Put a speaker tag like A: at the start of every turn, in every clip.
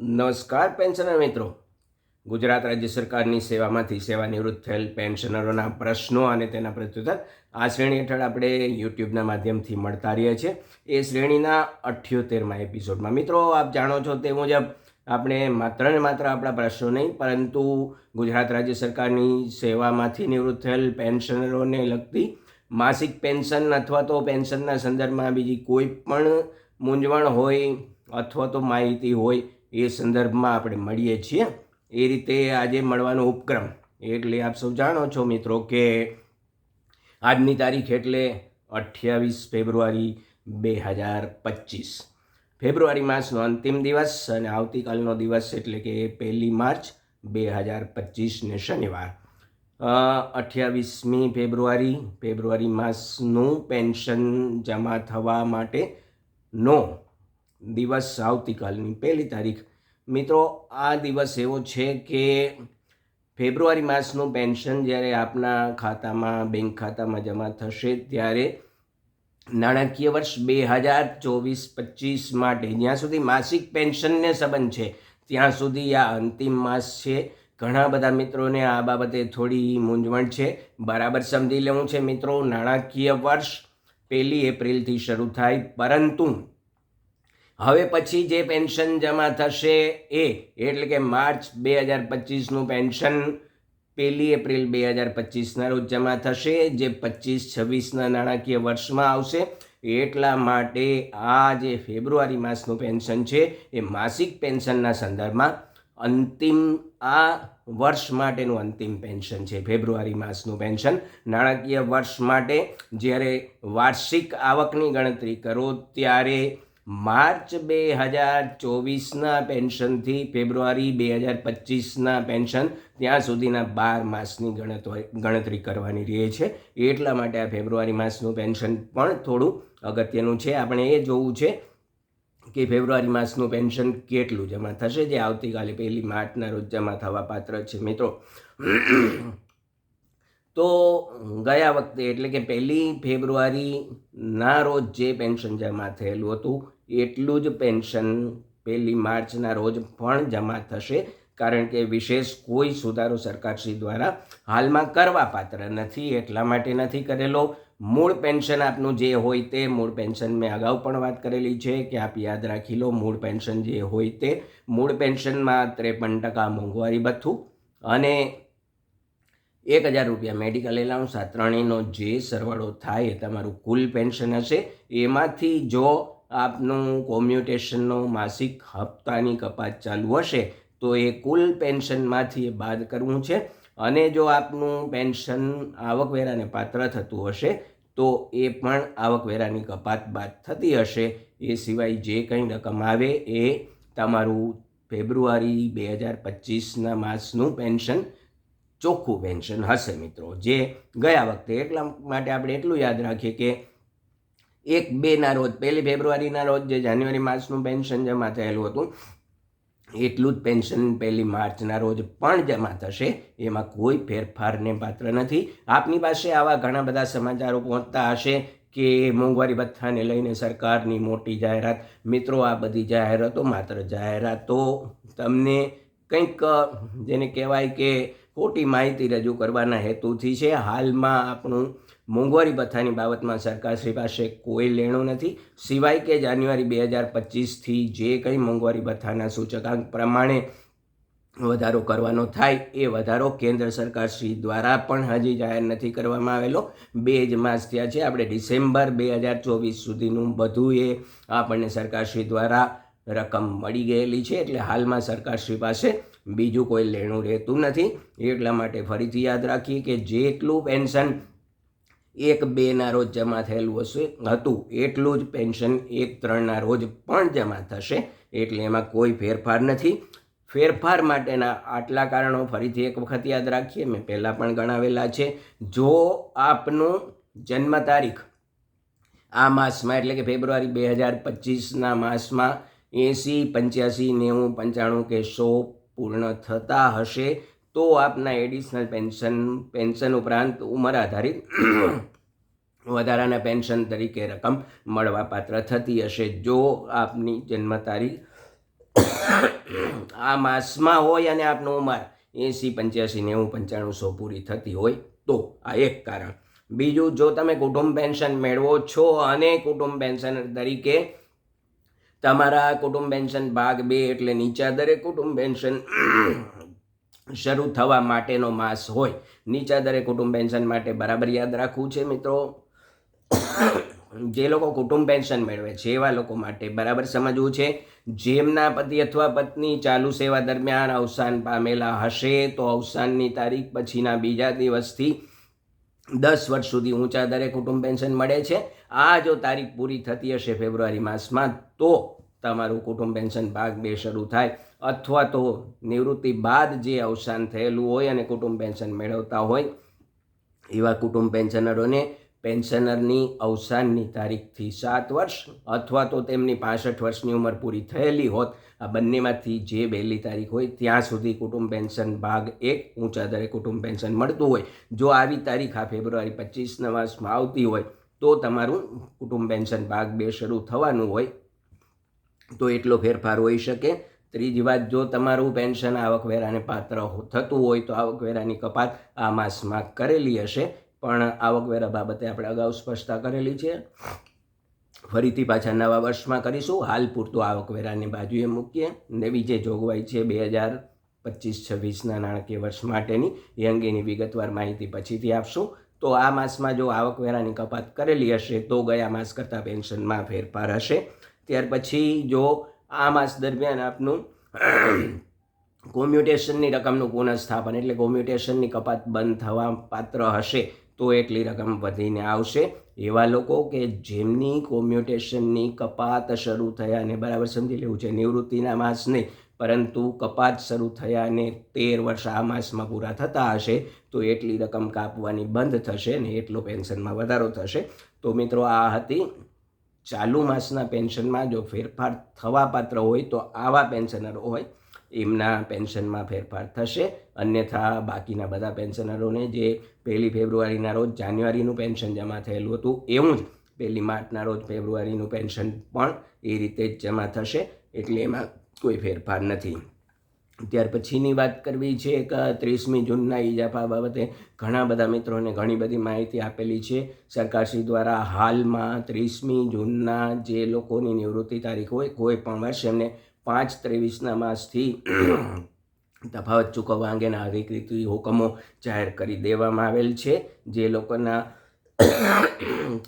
A: નમસ્કાર પેન્શનર મિત્રો. ગુજરાત રાજ્ય સરકારની સેવામાંથી સેવાનિવૃત્ત થયેલ પેન્શનરોના પ્રશ્નો અને તેના પ્રત્યુત્તર આ શ્રેણી હેઠળ આપણે યુટ્યુબના માધ્યમથી મળતા રહીએ છીએ. એ શ્રેણીના અઠ્યોતેરમાં એપિસોડમાં. મિત્રો, આપ જાણો છો તે મુજબ આપણે માત્ર ને માત્ર આપણા પ્રશ્નો નહીં, પરંતુ ગુજરાત રાજ્ય સરકારની સેવામાંથી નિવૃત્ત થયેલ પેન્શનરોને લગતી માસિક પેન્શન અથવા તો પેન્શનના સંદર્ભમાં બીજી કોઈ પણ મૂંઝવણ હોય અથવા તો માહિતી હોય એ સંદર્ભમાં આપણે મળીએ છીએ. એ રીતે આજે મળવાનો ઉપક્રમ. એટલે આપ સૌ જાણો છો મિત્રો કે આજની તારીખ એટલે અઠ્યાવીસ ફેબ્રુઆરી બે હજાર પચીસ. ફેબ્રુઆરી માસનો અંતિમ દિવસ અને આવતીકાલનો દિવસ એટલે કે પહેલી માર્ચ બે હજાર પચીસને શનિવાર. અઠ્યાવીસમી ફેબ્રુઆરી ફેબ્રુઆરી માસનું પેન્શન જમા થવા માટે નો દિવસ આવતીકાલની પહેલી તારીખ. મિત્રો, આ દિવસ એવો છે કે ફેબ્રુઆરી માસનું પેન્શન જ્યારે આપના ખાતામાં, બેંક ખાતામાં જમા થશે ત્યારે નાણાકીય વર્ષ બે હજાર ચોવીસ પચીસ માટે જ્યાં સુધી માસિક પેન્શનને સંબંધ છે, ત્યાં સુધી આ અંતિમ માસ છે. ઘણા બધા મિત્રોને આ બાબતે થોડી મૂંઝવણ છે. બરાબર સમજી લેવું છે મિત્રો, નાણાકીય વર્ષ પહેલી એપ્રિલથી શરૂ થાય, પરંતુ હવે પછી જે પેન્શન જમા થશે એ, એટલે કે માર્ચ બે હજાર પચીસનું પેન્શન પહેલી એપ્રિલ બે હજાર પચીસના રોજ જમા થશે, જે પચીસ છવ્વીસના નાણાકીય વર્ષમાં આવશે. એટલા માટે આ જે ફેબ્રુઆરી માસનું પેન્શન છે, એ માસિક પેન્શનના સંદર્ભમાં અંતિમ, આ વર્ષ માટેનું અંતિમ પેન્શન છે, ફેબ્રુઆરી માસનું પેન્શન નાણાકીય વર્ષ માટે જ્યારે વાર્ષિક આવકની ગણતરી કરો, ત્યારે માર્ચ બે હજાર ચોવીસના પેન્શનથી ફેબ્રુઆરી બે હજાર પચીસના પેન્શન ત્યાં સુધીના બાર માસની ગણતરી ગણતરી કરવાની રહે છે. એટલા માટે આ ફેબ્રુઆરી માસનું પેન્શન પણ થોડું અગત્યનું છે. આપણે એ જોવું છે કે ફેબ્રુઆરી માસનું પેન્શન કેટલું જમા થશે, જે આવતીકાલે પહેલી માર્ચના રોજ જમા થવા પાત્ર છે મિત્રો. તો ગયા વખતે એટલે કે પહેલી ફેબ્રુઆરીના રોજ જે પેન્શન જમા થયેલું હતું એટલું જ પેન્શન પહેલી માર્ચના રોજ પણ જમા થશે, કારણ કે વિશેષ કોઈ સુધારો સરકારશ્રી દ્વારા હાલમાં કરવા પાત્ર નથી, એટલા માટે નથી કરેલો. મૂળ પેન્શન આપનું જે હોય તે, મૂળ પેન્શન મેં અગાઉ પણ વાત કરેલી છે કે આપ યાદ રાખી લો, મૂળ પેન્શન જે હોય તે, મૂળ પેન્શનમાં ત્રેપન ટકા મોંઘવારી ભથ્થું અને એક હજાર રૂપિયા મેડિકલ એલાઉન્સ આ ત્રણેયનો જે સરવાળો થાય તમારું કુલ પેન્શન હશે. એમાંથી જો આપનું કોમ્યુટેશનનો માસિક હપ્તાની કપાત ચાલુ હશે, તો એ કુલ પેન્શનમાંથી એ બાદ કરવું છે. અને જો આપનું પેન્શન આવકવેરાને પાત્ર થતું હશે, તો એ પણ આવકવેરાની કપાત બાદ થતી હશે. એ સિવાય જે કંઈ રકમ આવે એ તમારું ફેબ્રુઆરી બે હજાર પચીસના માસનું પેન્શન, ચોખ્ખું પેન્શન હશે મિત્રો. જે ગયા વખતે એટલા માટે આપણે એટલું યાદ રાખીએ કે એક બેના રોજ, પહેલી ફેબ્રુઆરીના રોજ જે જાન્યુઆરી માસનું પેન્શન જમા થયેલું હતું, એટલું જ પેન્શન પહેલી માર્ચના રોજ પણ જમા થશે. એમાં કોઈ ફેરફારને પાત્ર નથી. આપની પાસે આવા ઘણા બધા સમાચારો પહોંચતા હશે કે મોંઘવારી ભથ્થાને લઈને સરકારની મોટી જાહેરાત, મિત્રો આ બધી જાહેરાતો માત્ર જાહેરાતો તમને કંઈક, જેને કહેવાય કે ખોટી માહિતી રજૂ કરવાના હેતુથી છે. હાલમાં આપણું મોંઘવારી ભથ્થાની બાબતમાં સરકારશ્રી પાસે કોઈ લેણું નથી. સિવાય કે જાન્યુઆરી બે હજાર પચીસથી જે કંઈ મોંઘવારી ભથ્થાના સૂચકાંક પ્રમાણે વધારો કરવાનો થાય એ વધારો કેન્દ્ર સરકારશ્રી દ્વારા પણ હજી જાહેર નથી કરવામાં આવેલો. બે જ માસ થયા છે. આપણે ડિસેમ્બર બે હજાર ચોવીસ સુધીનું બધું એ આપણને સરકારશ્રી દ્વારા રકમ મળી ગયેલી છે. એટલે હાલમાં સરકારશ્રી પાસે બીજું કોઈ લેણું રહેતું નથી. એટલા માટે ફરીથી યાદ રાખીએ કે જેટલું પેન્શન એક બેના રોજ જમા થયેલું હશે, હતું એટલું જ પેન્શન એક ત્રણના રોજ પણ જમા થશે, એટલે એમાં કોઈ ફેરફાર નથી. ફેરફાર માટેના આટલા કારણો ફરીથી એક વખત યાદ રાખીએ, મેં પહેલાં પણ ગણાવેલા છે. જો આપનું જન્મ તારીખ આ માસમાં, એટલે કે ફેબ્રુઆરી બે હજાર પચીસના માસમાં એંસી, પંચ્યાસી, નેવું, પંચાણું કે સો પૂર્ણ થતા હશે તો આપના એડિશનલ પેન્શન પેન્શન ઉપરાંત ઉંમર આધારિત વધારાના પેન્શન તરીકે રકમ મળવાપાત્ર થતી હશે. જો આપની જન્મ તારીખ આ માસમાં હોય અને આપનું ઉંમર એંસી, પંચ્યાસી, નેવું, પંચાણું, સો પૂરી થતી હોય તો આ એક કારણ. બીજું, જો તમે કુટુંબ પેન્શન મેળવો છો અને કુટુંબ પેન્શન તરીકે તમારા કુટુંબ પેન્શન ભાગ બે એટલે નીચા દરે કુટુંબ પેન્શન શરૂ થવા માટેનો માસ હોય. નીચા દરે કુટુંબ પેન્શન માટે બરાબર યાદ રાખવું છે મિત્રો. જે લોકો કુટુંબ પેન્શન મેળવે છે, એવા લોકો માટે બરાબર સમજવું છે. જેમના પતિ અથવા પત્ની ચાલુ સેવા દરમિયાન અવસાન પામેલા હશે, તો અવસાનની તારીખ પછીના બીજા દિવસથી દસ વર્ષ સુધી ઊંચા દરે કુટુંબ પેન્શન મળે છે. આ જો તારીખ પૂરી થતી હશે ફેબ્રુઆરી માસમાં, તો તમારું કુટુંબ પેન્શન ભાગ બે શરૂ થાય. અથવા તો નિવૃત્તિ બાદ જે અવસાન થયેલું હોય અને કુટુંબ પેન્શન મેળવતા હોય, એવા કુટુંબ પેન્શનરોને પેન્શનરની અવસાનની તારીખથી સાત વર્ષ અથવા તો તેમની પાસઠ વર્ષની ઉંમર પૂરી થયેલી હોત, આ બંનેમાંથી જે પહેલી તારીખ હોય ત્યાં સુધી કુટુંબ પેન્શન ભાગ એક ઊંચા દરે કુટુંબ પેન્શન મળતું હોય. જો આવી તારીખ આ ફેબ્રુઆરી પચીસના માસમાં આવતી હોય, તો તમારું કુટુંબ પેન્શન ભાગ બે શરૂ થવાનું હોય, તો એટલો ફેરફાર હોઈ શકે. ત્રીજી વાત, જો તમારું પેન્શન આવકવેરાને પાત્ર થતું હોય તો આવકવેરાની કપાત આ માસમાં કરેલી હશે. પણ આવકવેરા બાબતે આપણે અગાઉ સ્પષ્ટતા કરેલી છે. ફરીથી પાછા નવા વર્ષમાં કરીશું. હાલ પૂરતું આવકવેરાની બાજુએ મૂકીએ. નવી જે જોગવાઈ છે બે હજાર પચીસ છવ્વીસના નાણાકીય વર્ષ માટેની, એ અંગેની વિગતવાર માહિતી પછીથી આપશું. તો આ માસમાં જો આવકવેરાની કપાત કરેલી હશે, તો ગયા માસ કરતાં પેન્શનમાં ફેરફાર હશે. ત્યાર પછી જો આ માસ દરમિયાન આપનું કોમ્યુટેશનની રકમનું પુનઃસ્થાપન એટલે કોમ્યુટેશનની કપાત બંધ થવા પાત્ર હશે તો એટલી રકમ વધીને આવશે. એવા લોકો કે જેમની કોમ્યુટેશનની કપાત શરૂ થયા અને બરાબર સમજી લેવું છે, નિવૃત્તિના માસ નહીં પરંતુ કપાત શરૂ થયા ને તેર વર્ષ આ માસમાં પૂરા થતા હશે તો એટલી રકમ કાપવાની બંધ થશે ને એટલો પેન્શનમાં વધારો થશે. તો મિત્રો આ હતી ચાલુ માસના પેન્શનમાં જો ફેરફાર થવા પાત્ર હોય તો આવા પેન્શનરો હોય, એમના પેન્શનમાં ફેરફાર થશે. અન્યથા બાકીના બધા પેન્શનરોને જે પહેલી ફેબ્રુઆરીના રોજ જાન્યુઆરીનું પેન્શન જમા થયેલું હતું, એવું જ પહેલી માર્ચના રોજ ફેબ્રુઆરીનું પેન્શન પણ એ રીતે જ જમા થશે, એટલે એમાં કોઈ ફેરફાર નથી. ત્યાર પછીની વાત કરવી છે એક ત્રીસમી જૂનના ઇજાફા બાબતે ઘણા બધા મિત્રોને ઘણી બધી માહિતી આપેલી છે. સરકારશ્રી દ્વારા હાલમાં ત્રીસમી જૂનના જે લોકોની નિવૃત્તિ તારીખ હોય, કોઈ પણ વર્ષે એમને પાંચ ત્રેવીસના માસથી તફાવત ચૂકવવા અંગેના અધિકૃત હુકમો જાહેર કરી દેવામાં આવેલ છે. જે લોકોના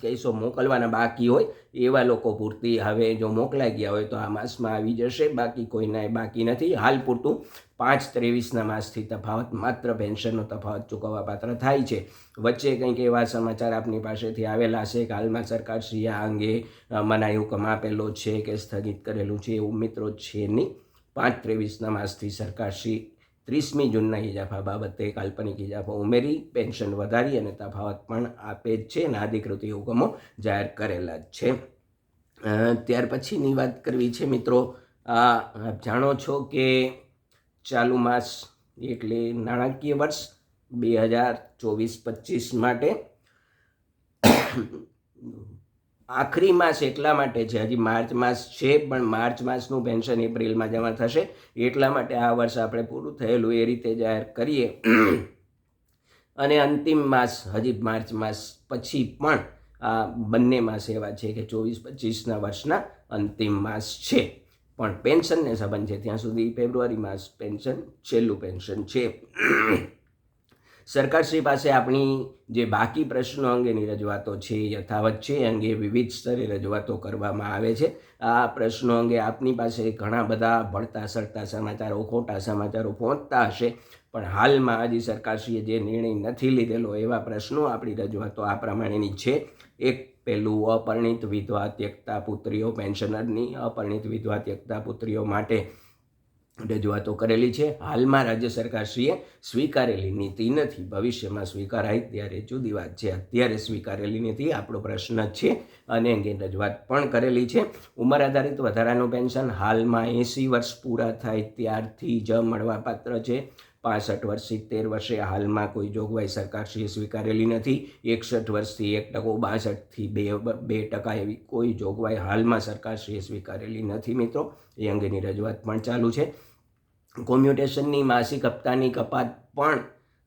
A: કેસો મોકલવાના બાકી હોય, એવા લોકો પૂરતી હવે જો મોકલાઈ ગયા હોય તો આ માસમાં આવી જશે, બાકી કોઈના બાકી નથી. હાલ પૂરતું પાંચ ત્રેવીસના માસથી તફાવત, માત્ર પેન્શનનો તફાવત ચૂકવવા પાત્ર થાય છે. વચ્ચે કંઈક એવા સમાચાર આપની પાસેથી આવેલા છે કે હાલમાં સરકારશ્રી આ અંગે મનાઈ હુકમ આપેલો છે કે સ્થગિત કરેલું છે એવું મિત્રો છે નહીં. પાંચ ત્રેવીસના માસથી સરકારશ્રી ત્રીસમી જૂનના ઇજાફા બાબતે કાલ્પનિક ઇજાફો ઉમેરી, પેન્શન વધારી અને તફાવત પણ આપે જ છે અને અધિકૃત હુકમો જાહેર કરેલા જ છે. ત્યાર પછીની વાત કરવી છે મિત્રો આપ જાણો છો કે ચાલુ માસ એટલે નાણાકીય વર્ષ બે હજાર ચોવીસ પચીસ માટે આખરી માસ એટલા માટે છે. હજી માર્ચ માસ છે, પણ માર્ચ માસનું પેન્શન એપ્રિલમાં જમા થશે. એટલા માટે આ વર્ષ આપણે પૂરું થયેલું એ રીતે જાહેર કરીએ. અને અંતિમ માસ, હજી માર્ચ માસ પછી પણ આ બંને માસ એવા છે કે ચોવીસ પચીસના વર્ષના અંતિમ માસ છે. પણ પેન્શનને સંબંધ છે ત્યાં સુધી ફેબ્રુઆરી માસ પેન્શન, છેલ્લું પેન્શન છે. સરકારશ્રી પાસે આપણી જે બાકી પ્રશ્નો અંગેની રજૂઆતો છે, યથાવત છે, એ અંગે વિવિધ સ્તરે રજૂઆતો કરવામાં આવે છે. આ પ્રશ્નો અંગે આપની પાસે ઘણા બધા ભળતા સળતા સમાચારો, ખોટા સમાચારો પહોંચતા હશે. પણ હાલમાં હજી સરકારશ્રીએ જે નિર્ણય નથી લીધેલો એવા પ્રશ્નો આપણી રજૂઆતો આ પ્રમાણેની છે. એક પહેલું અપરિણિત વિધવા ત્યક્તા પુત્રીઓ, પેન્શનરની અપરિણિત વિધવા ત્યક્તા પુત્રીઓ માટે રજૂઆતો કરેલી છે. હાલમાં રાજ્ય સરકારશ્રીએ સ્વીકારેલી નીતિ નથી. ભવિષ્યમાં સ્વીકારાય ત્યારે જુદી વાત છે. અત્યારે સ્વીકારેલી નીતિ આપણો પ્રશ્ન છે અને અંગે રજૂઆત પણ કરેલી છે. ઉંમર આધારિત વધારાનું પેન્શન હાલમાં એંસી વર્ષ પૂરા થાય ત્યારથી જ મળવાપાત્ર છે. પાસઠ વર્ષ સિત્તેર વર્ષે હાલમાં કોઈ જોગવાઈ સરકારશ્રીએ સ્વીકારેલી નથી. એકસઠ વર્ષથી એક ટકો, બાસઠથી બે બે ટકા એવી કોઈ જોગવાઈ હાલમાં સરકારશ્રીએ સ્વીકારેલી નથી મિત્રો. એ અંગેની રજૂઆત પણ ચાલુ છે. કોમ્યુટેશનની માસિક હપ્તાની કપાત પણ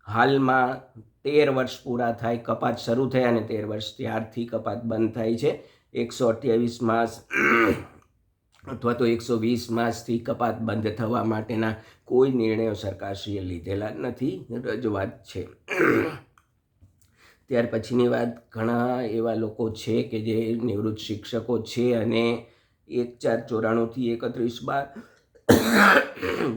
A: હાલમાં તેર વર્ષ પૂરા થાય, કપાત શરૂ થયા અને તેર વર્ષ ત્યારથી કપાત બંધ થાય છે. એકસો અઠ્યાવીસ માસ અથવા તો એકસો વીસ માસથી કપાત બંધ થવા માટેના કોઈ નિર્ણયો સરકારશ્રીએ લીધેલા નથી. રજૂઆત છે. ત્યાર પછીની વાત ઘણા એવા લોકો છે કે જે નિવૃત્ત શિક્ષકો છે અને એક ચાર ચોરાણુંથી એકત્રીસ બાર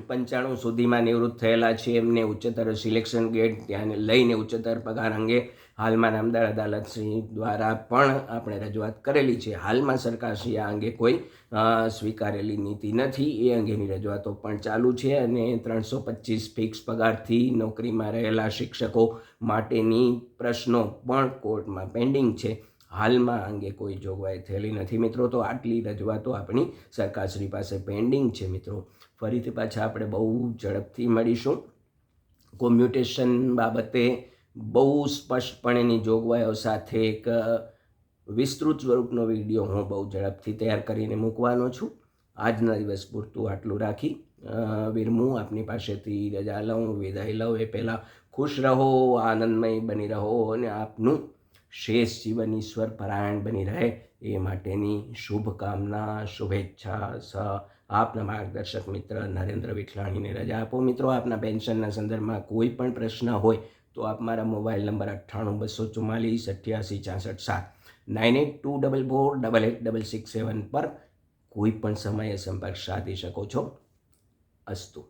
A: પંચાણું સુધીમાં નિવૃત્ત થયેલા છે. એમને ઉચ્ચતર સિલેક્શન ગેટ ત્યાં લઈને ઉચ્ચતર પગાર અંગે હાલમાં નામદાર અદાલત શ્રી દ્વારા પણ આપણે રજૂઆત કરેલી છે. હાલમાં સરકારશ્રી આ અંગે કોઈ સ્વીકારેલી નીતિ નથી. એ અંગેની રજૂઆતો પણ ચાલુ છે અને ત્રણસો પચીસ ફિક્સ પગારથી નોકરીમાં રહેલા શિક્ષકો માટેની પ્રશ્નો પણ કોર્ટમાં પેન્ડિંગ છે. હાલમાં અંગે કોઈ જોગવાઈ થયેલી નથી. મિત્રો, તો આટલી રજૂઆતો આપણી સરકારશ્રી પાસે પેન્ડિંગ છે મિત્રો. ફરીથી પાછા આપણે બહુ ઝડપથી મળીશું. કોમ્યુટેશન બાબતે બહુ સ્પષ્ટપણેની જોગવાઈઓ સાથે એક વિસ્તૃત સ્વરૂપનો વીડિયો હું બહુ ઝડપથી તૈયાર કરીને મૂકવાનો છું. આજના દિવસ પૂરતું આટલું રાખી. વીરમું આપની પાસેથી રજા લઉં, વિદાય લઉં. એ પહેલાં ખુશ રહો, આનંદમય બની રહો અને આપનું શેષ જીવન ઈશ્વર પરાયણ બની રહે. એ માટેની શુભકામના, શુભેચ્છા સ આપના માર્ગદર્શક મિત્ર નરેન્દ્ર વિઠલાણીને રજા આપો. મિત્રો, આપના પેન્શનના સંદર્ભમાં કોઈ પણ પ્રશ્ન હોય તો આપ મારા મોબાઈલ નંબર અઠ્ઠાણું, બસો ચુમ્માલીસ, અઠ્યાસી, છાસઠ, સાત, nine eight two double four double eight double six seven પર કોઈ પણ સમયે સંપર્ક સાધી શકો છો. અસ્તુ.